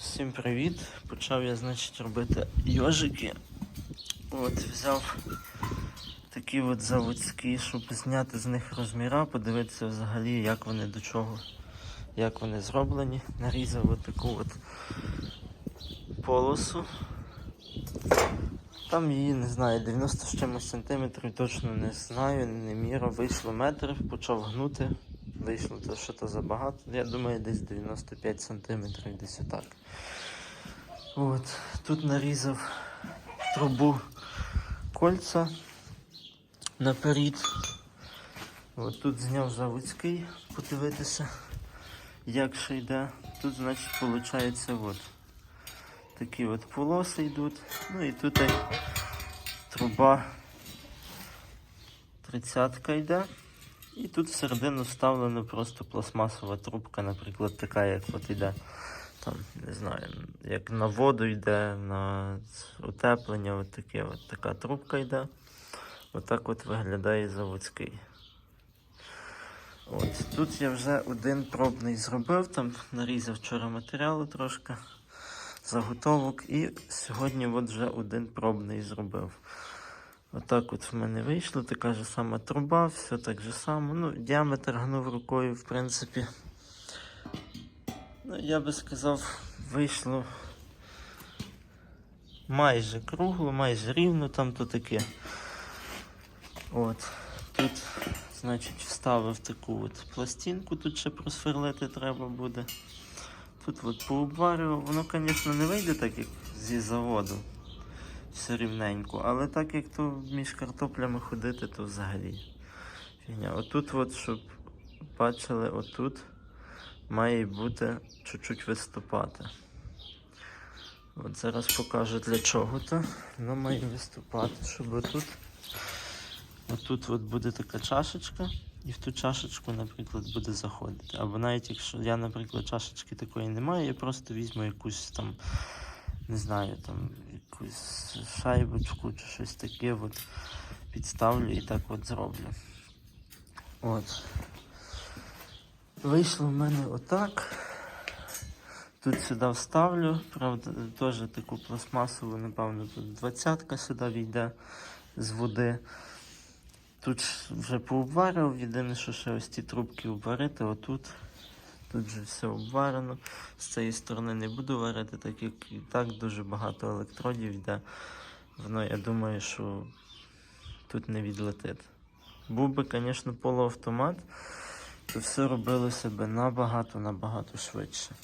Всім привіт! Почав я, значить, робити йожики. От взяв такі от заводські, щоб зняти з них розміра, подивитися взагалі, як вони до чого, як вони зроблені. Нарізав от таку от полосу. Там її, не знаю, 90 з чимось сантиметрів, точно не знаю, не міряв. Вийшло метр, почав гнути. Вийшло то, що то забагато. Я думаю, десь 95 сантиметрів, десь отак. От. Тут нарізав трубу кольця наперед. От тут зняв заводський, подивитися, як ще йде. Тут, значить, виходить, от такі от полоси йдуть. Ну і тут труба тридцятка йде. І тут всередину вставлена просто пластмасова трубка, наприклад, така, як от йде. Там, не знаю, як на воду йде, на утеплення, от таке, от така трубка йде. Отак от виглядає заводський. От, тут я вже один пробний зробив, там нарізав вчора матеріалу трошки, заготовок, і сьогодні от вже один пробний зробив. Отак от в мене вийшло, така ж сама труба, все так же само. Ну, діаметр гнув рукою, в принципі. Ну, я би сказав, вийшло майже кругло, майже рівно, там то таке. От. Тут, значить, вставив таку от пластинку, тут ще просверлити треба буде. Тут от пообварював. Воно, звісно, не вийде так, як зі заводу. Все рівненько. Але так як то між картоплями ходити, то взагалі. Фігня. Отут, от, щоб бачили, отут має бути чуть-чуть виступати. От зараз покажу для чого то. Воно має виступати, щоб отут. Отут от буде така чашечка, і в ту чашечку, наприклад, буде заходити. Або навіть якщо я, наприклад, чашечки такої не маю, я просто візьму якусь там, не знаю, там якусь шайбочку чи щось таке, от, підставлю і так от зроблю. От. Вийшло в мене отак. Тут сюди вставлю, правда, теж таку пластмасову, напевно, тут двадцятка сюди війде з води. Тут вже пообварив, єдине, що ще ось ці трубки обварити, отут. Тут вже все обварено. З цієї сторони не буду варити, так як і так дуже багато електродів йде. Воно, я думаю, що тут не відлетить. Був би, звісно, полуавтомат, то все робилося би набагато-набагато швидше.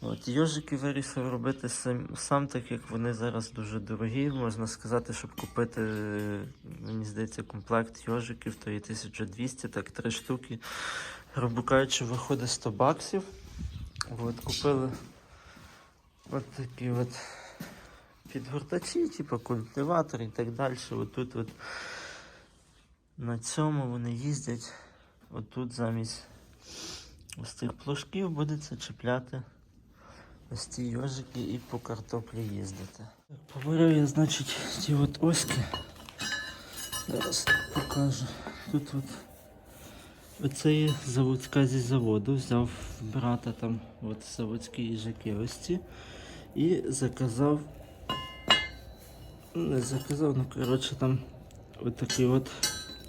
От, йожики вирішив робити сам, сам, так як вони зараз дуже дорогі. Можна сказати, щоб купити, мені здається, комплект йожиків, то є 1200, так три штуки. Грубо кажучи, виходить 100 баксів. От, купили от такі от підгортачі, типу культиватор і так далі. От тут от на цьому вони їздять. Отут замість ось цих плужків будеться чіпляти ось ці йожики і по картоплі їздити. Поварив я, значить, ці от оськи. Зараз покажу. Тут от оце є заводська зі заводу. Взяв брата там от заводські їжаки ось ці. І заказав. Не заказав, ну коротше там отакий от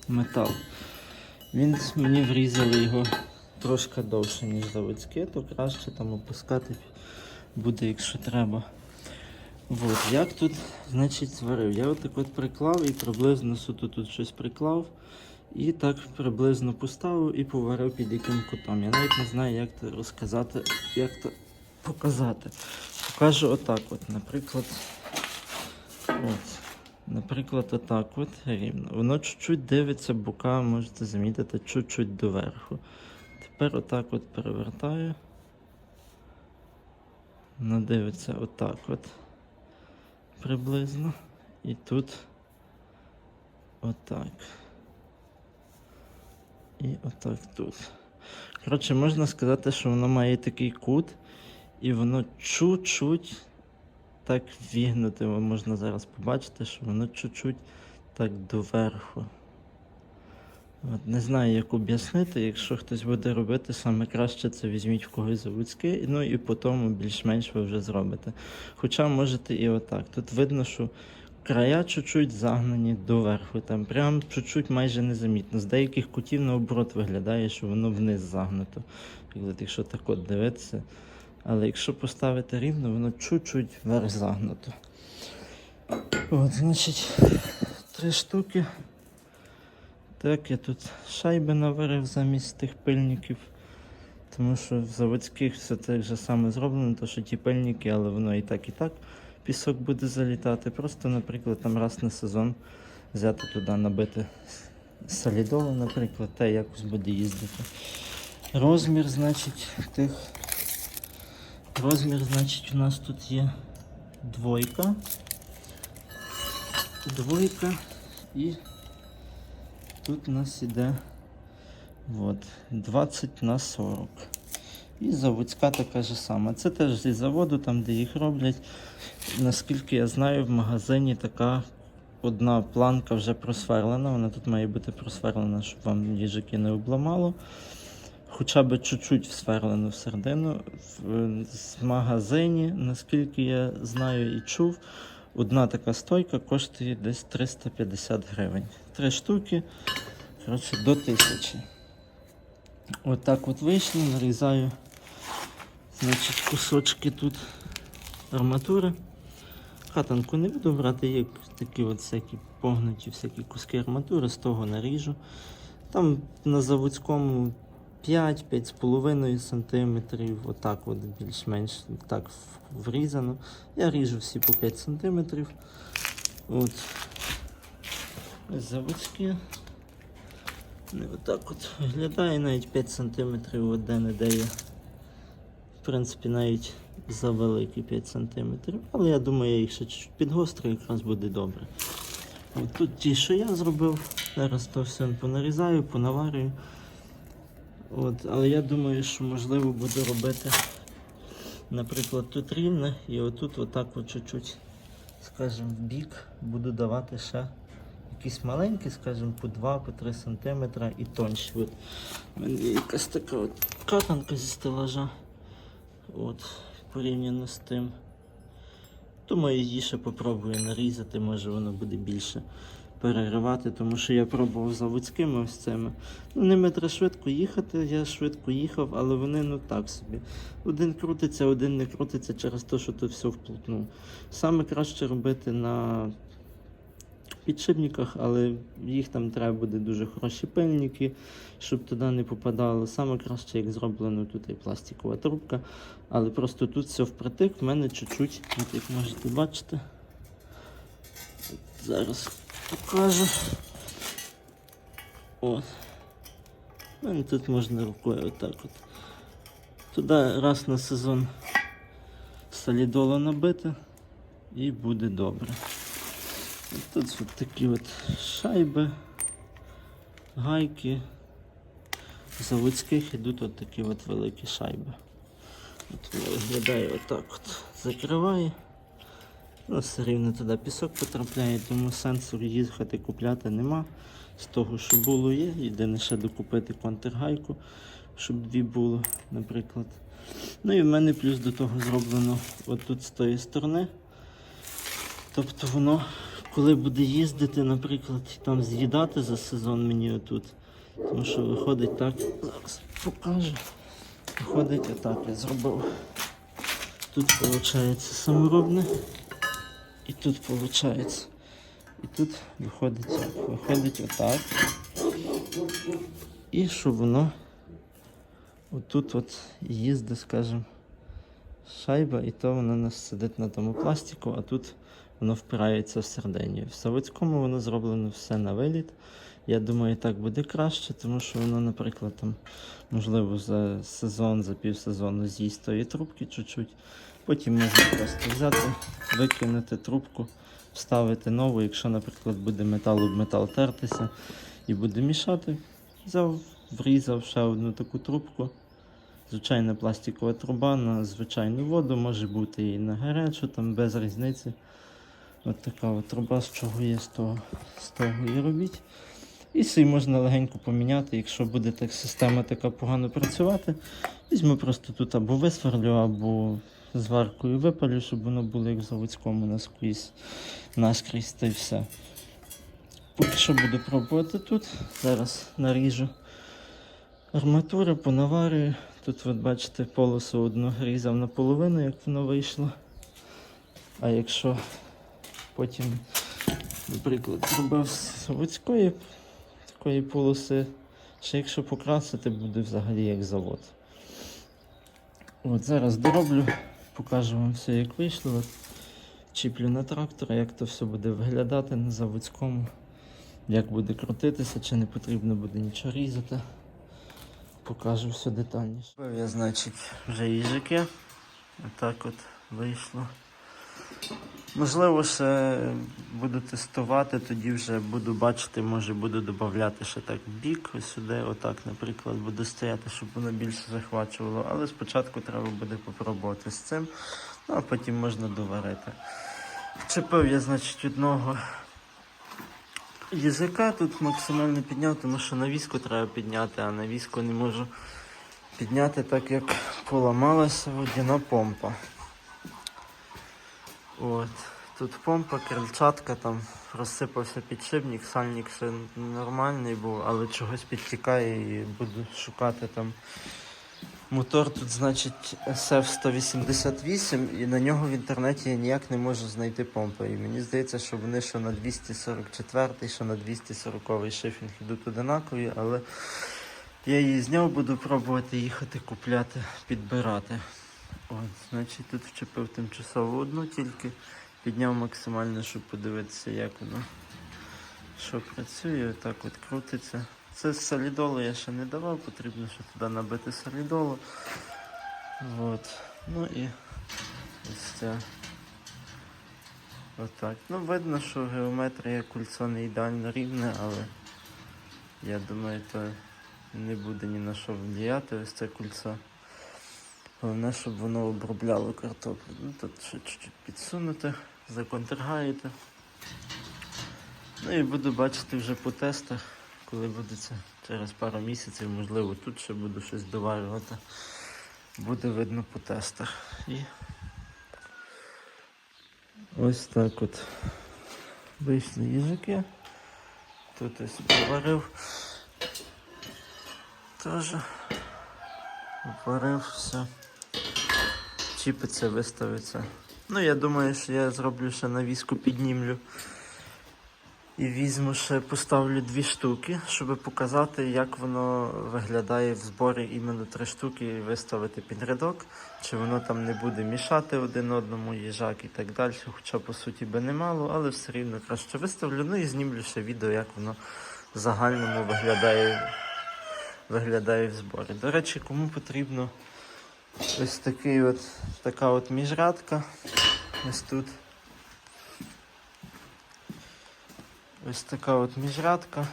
метал. Він мені врізали його трошки довше, ніж заводське, то краще там опускати буде, якщо треба. От, як тут, значить, зварив? Я отак от приклав і приблизно суто тут щось приклав. І так приблизно поставив і поварив під яким кутом. Я навіть не знаю, як це розказати, як це показати. Покажу отак от, наприклад. От. Наприклад, отак от рівно. Воно чуть-чуть дивиться бока, можете замітити, чуть-чуть доверху. Тепер отак от перевертаю. Воно дивиться отак от приблизно. І тут отак. І отак тут. Коротше, можна сказати, що воно має такий кут, і воно чуть-чуть так вігнуте. Можна зараз побачити, що воно чуть-чуть так доверху. От, не знаю, як об'яснити. Якщо хтось буде робити, саме краще це візьміть в когось заводське, ну і по тому більш-менш ви вже зробите. Хоча можете і отак. Тут видно, що края чуть-чуть загнані доверху, там прям чуть-чуть майже незамітно. З деяких кутів наоборот виглядає, що воно вниз загнуто. Якщо так от дивитися. Але якщо поставити рівно, воно чуть-чуть вверх загнуто. От, значить, три штуки. Так, я тут шайби наварив замість тих пильників. Тому що в заводських все так же саме зроблено, то що ті пильники, але воно і так, і так пісок буде залітати. Просто, наприклад, там раз на сезон взяти туди, набити солідолу, наприклад, та якось буде їздити. Розмір, значить, тих. Розмір, значить, у нас тут є двойка. Двойка і тут у нас іде от, 20 на 40. І заводська така ж сама. Це теж зі заводу, там де їх роблять. Наскільки я знаю, в магазині така одна планка вже просверлена. Вона тут має бути просверлена, щоб вам їжаки не обламало. Хоча б чуть-чуть всверлено всередину. В магазині, наскільки я знаю і чув, одна така стойка коштує десь 350 гривень. Три штуки, коротше, до 1000. Отак от вийшло, нарізаю значить, кусочки тут арматури. Катанку не буду брати, як такі от всякі погнуті, всякі куски арматури, з того наріжу. Там на заводському 5-5,5 см, отак от більш-менш так врізано. Я ріжу всі по 5 см. От. Заводські. Отак от виглядає, навіть 5 см де-не-де є. В принципі, навіть за великі 5 см. Але я думаю, я їх ще чуть підгострю, якраз буде добре. От тут ті, що я зробив, зараз то все понарізаю, понаварюю. От, але я думаю, що можливо буду робити, наприклад, тут рівне і отут отак от чуть-чуть, скажімо, в бік буду давати ще якісь маленькі, скажімо, по 2-3 см і тонші. От, у мене є якась така от катанка зі стелажа. От, порівняно з тим. Думаю, її ще попробую нарізати, може воно буде більше переривати, тому що я пробував заводськими ось цими. Ну, ними треба швидко їхати, я швидко їхав, але вони ну так собі. Один крутиться, один не крутиться через те, що тут все вплотну. Саме краще робити на підшипниках, але їх там треба буде дуже хороші пильники, щоб туди не попадало. Саме краще, як зроблено тут і пластикова трубка. Але просто тут все впритик, в мене чуть-чуть, як можете бачити. Зараз покажу. От. У мене тут можна рукою отак от. Туди раз на сезон солідолу набити і буде добре. Тут от такі от шайби, гайки. Заводських ідуть от такі от великі шайби. От виглядає отак от. Закриває. Ну, все рівно туди пісок потрапляє, тому сенсу їхати купляти нема. З того, що було, є. Єдине ще докупити контргайку, щоб дві було, наприклад. Ну і в мене плюс до того зроблено отут з тої сторони. Тобто воно, коли буде їздити, наприклад, там з'їдати за сезон мені отут. Тому що виходить так, зараз покажу. Виходить отак я зробив. Тут виходить саморобне. І тут виходить. І тут виходить як? Виходить отак. І щоб воно отут от їздить, скажімо, шайба, і то вона нас сидить на тому пластику, а тут воно впирається в середині. В Савицькому воно зроблено все на виліт. Я думаю, так буде краще, тому що воно, наприклад, там, можливо, за сезон, за півсезону з'їсть тої трубки чуть-чуть. Потім можна просто взяти, викинути трубку, вставити нову, якщо, наприклад, буде метал об метал тертися і буде мішати. Взяв, врізав ще одну таку трубку. Звичайна пластикова труба на звичайну воду, може бути і на гарячу, там без різниці. От така от труба, з чого є, з того, з того і робіть. І цей можна легенько поміняти, якщо буде так система така погано працювати. Візьму просто тут або висверлю, або зваркою випалю, щоб воно було як в заводському наскрізь, наскрізь та й все. Поки що буду пробувати тут. Зараз наріжу арматуру, понаварюю. Тут, от бачите, полосу одну різав наполовину, як воно вийшло. А якщо потім, наприклад, зробив з заводської такої полоси, ще якщо покрасити, буде взагалі як завод. От зараз дороблю, покажу вам все, як вийшло. От, чіплю на трактор, як то все буде виглядати на заводському, як буде крутитися, чи не потрібно буде нічого різати. Покажу все детальніше. Я, значить, вже їжаки. Отак от вийшло. Можливо, ще буду тестувати, тоді вже буду бачити, може буду додати ще так бік сюди, отак, наприклад, буду стояти, щоб воно більше захвачувало. Але спочатку треба буде попробувати з цим, ну а потім можна доварити. Вчепив я, значить, одного язика тут максимально підняв, тому що на візку треба підняти, а на візку не можу підняти, так як поламалася водяна помпа. От. Тут помпа, крильчатка, там розсипався підшипник, сальник ще нормальний був, але чогось підтікає і буду шукати там. Мотор тут, значить, SF-188, і на нього в інтернеті я ніяк не можу знайти помпи. І мені здається, що вони що на 244, що на 240 шифінг йдуть одинакові, але я її зняв, буду пробувати їхати купляти, підбирати. От, значить, тут вчепив тимчасово одну тільки, підняв максимально, щоб подивитися, як воно що працює, отак от крутиться. Це з солідолу я ще не давав, потрібно ще туди набити солідолу. От. Ну і ось це. Отак. Ну, видно, що геометрія кольцо не ідеально рівне, але я думаю, то не буде ні на що впливати ось це кольцо. Головне, щоб воно обробляло картоплю. Ну, тут ще чуть-чуть підсунути, законтргаєте. Ну і буду бачити вже по тестах, коли буде це через пару місяців, можливо, тут ще буду щось доварювати. Буде видно по тестах. І ось так от вийшли їжаки. Тут ось поварив. Теж варив все. Чіпиться, виставиться. Ну, я думаю, що я зроблю ще на візку піднімлю. І візьму ще поставлю дві штуки, щоб показати, як воно виглядає в зборі іменно три штуки виставити під рядок, чи воно там не буде мішати один одному їжак і так далі. Хоча по суті би немало, але все рівно краще виставлю. Ну і знімлю ще відео, як воно в загальному виглядає, виглядає в зборі. До речі, кому потрібно ось такий от, така от міжрядка. Ось тут. Ось така от міжрядка.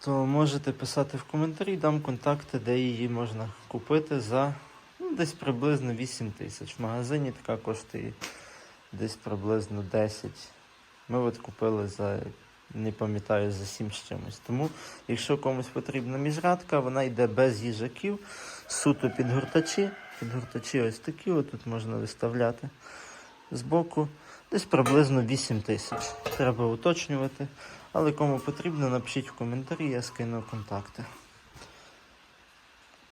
То можете писати в коментарі, дам контакти, де її можна купити за ну, десь приблизно 8 тисяч. В магазині така коштує десь приблизно 10. Ми от купили за, не пам'ятаю, за 7 з чимось. Тому, якщо комусь потрібна міжрадка, вона йде без їжаків, суто підгортачі. Підгортачі ось такі, отут тут можна виставляти збоку. Десь приблизно 8 тисяч. Треба уточнювати. Але кому потрібно, напишіть в коментарі, я скину контакти.